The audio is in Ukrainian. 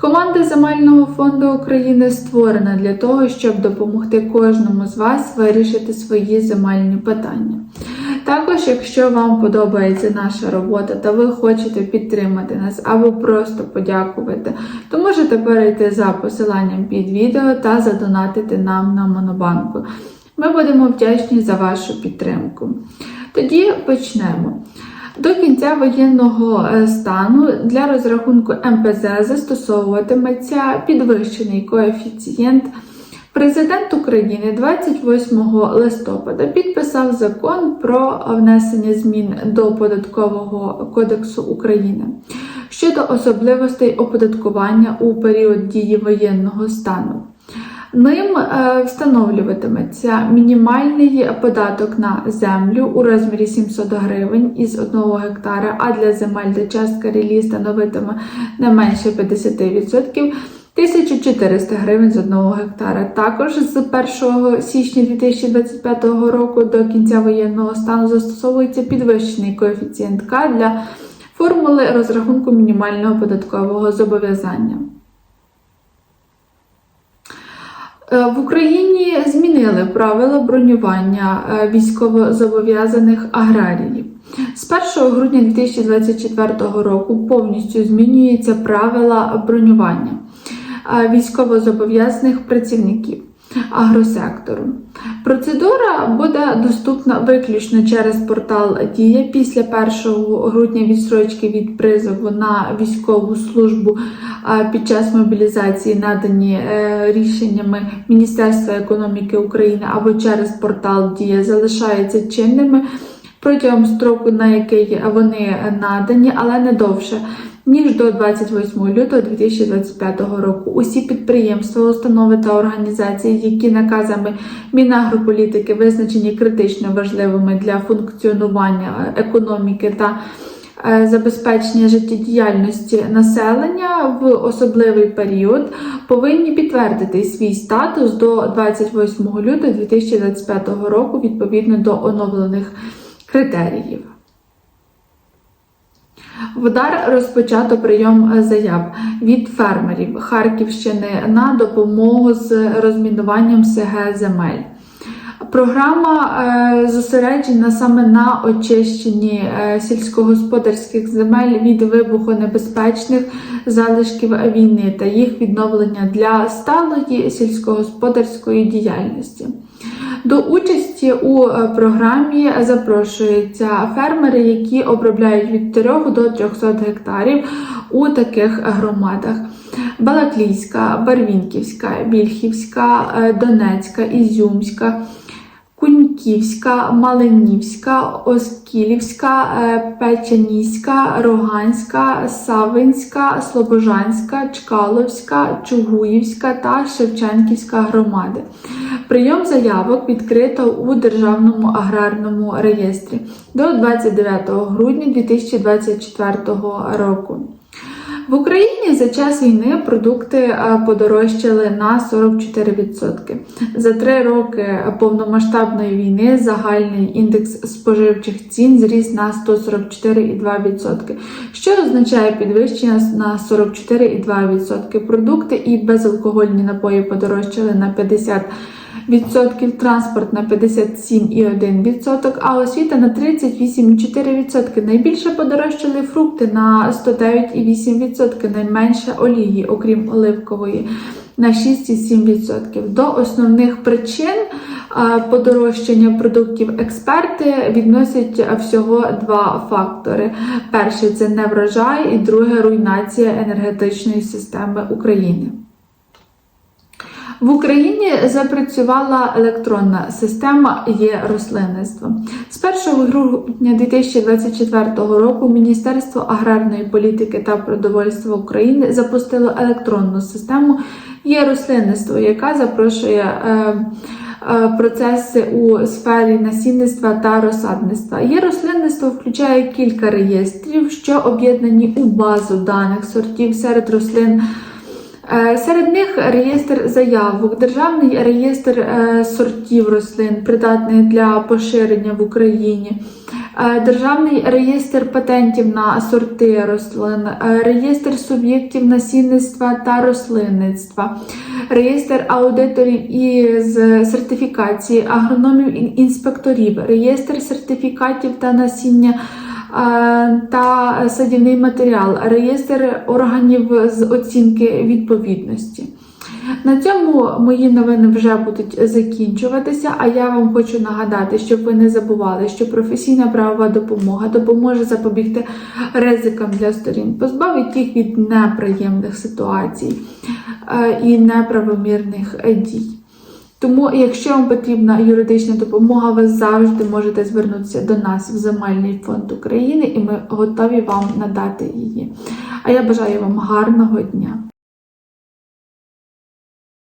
Команда Земельного фонду України створена для того, щоб допомогти кожному з вас вирішити свої земельні питання. Також, якщо вам подобається наша робота та ви хочете підтримати нас або просто подякувати, то можете перейти за посиланням під відео та задонатити нам на Монобанку. Ми будемо вдячні за вашу підтримку. Тоді почнемо. До кінця воєнного е, стану для розрахунку МПЗ застосовуватиметься підвищений коефіцієнт. Президент України 28 листопада підписав закон про внесення змін до Податкового кодексу України щодо особливостей оподаткування у період дії воєнного стану. Ним е, встановлюватиметься мінімальний податок на землю у розмірі 700 гривень із 1 гектара, а для земель, де частка релі становитиме не менше 50%. 1400 гривень з 1 гектара. Також з 1 січня 2025 року до кінця воєнного стану застосовується підвищений коефіцієнт К для формули розрахунку мінімального податкового зобов'язання. Е, В Україні змінили правила бронювання е, військовозобов'язаних аграріїв. З 1 грудня 2024 року повністю змінюються правила бронювання е, військовозобов'язаних працівників агросектору. Процедура буде доступна виключно через портал Дія після 1 грудня відстрочки від призову на військову службу е, під час мобілізації, надані е, рішеннями Міністерства економіки України або через портал Дія залишаються чинними протягом строку, на який вони надані, але не довше. Ніж до 28 лютого 2025 року усі підприємства, установи та організації, які наказами Мінагрополітики визначені критично важливими для функціонування економіки та е, забезпечення життєдіяльності населення в особливий період, повинні підтвердити свій статус до 28 лютого 2025 року відповідно до оновлених критеріїв. В Удар розпочато прийом заяв від фермерів Харківщини на допомогу з розмінуванням СГ земель. Програма е, зосереджена саме на очищенні е, сільськогосподарських земель від вибухонебезпечних залишків війни та їх відновлення для сталої сільськогосподарської діяльності. До участі у е, програмі запрошуються фермери, які обробляють від 3 до 300 гектарів у таких громадах: Балаклійська, Барвінківська, Вільхівська, е, Донецька, Ізюмська. Куньківська, Малинівська, Оскілівська, е, Печаніська, Роганська, Савинська, Слобожанська, Чкаловська, Чугуївська та Шевченківська громади. Прийом заявок відкрито у Державному аграрному реєстрі до 29 грудня 2024 року. В Україні за час війни продукти е, подорожчали на 44%. За три роки повномасштабної війни загальний індекс споживчих цін зріс на 144,2%, що означає підвищення на 44,2%. Продукти і безалкогольні напої подорожчали на 50%. Відсотків транспорт на 57,1%, а освіта на 38,4%. Найбільше подорожчали фрукти на 109,8%, найменше олії, окрім оливкової, на 6,7%. До основних причин подорожчання продуктів експерти відносять всього два фактори: перший це неврожай, і друге руйнація енергетичної системи України. В Україні запрацювала електронна система є. З 1 грудня 2024 року Міністерство аграрної політики та продовольства України запустило електронну систему є яка запрошує е, е, процеси у сфері насінництва та розсадництва. Є рослинництво включає кілька реєстрів, що об'єднані у базу даних сортів серед рослин. Е, Серед них реєстр заявок, державний реєстр е, сортів рослин, придатний для поширення в Україні, е, державний реєстр патентів на сорти рослин, реєстр суб'єктів насінництва та рослинництва, реєстр аудиторів із сертифікації, агрономів і інспекторів, реєстр сертифікатів та насіння та садівний матеріал, реєстр органів з оцінки відповідності. На цьому мої новини вже будуть закінчуватися. А я вам хочу нагадати, щоб ви не забували, що професійна правова допомога допоможе запобігти ризикам для сторін, позбавить їх від неприємних ситуацій е, і неправомірних дій. Тому, якщо вам потрібна юридична допомога, ви завжди можете звернутися до нас в Земельний фонд України, і ми готові вам надати її. А я бажаю вам гарного дня.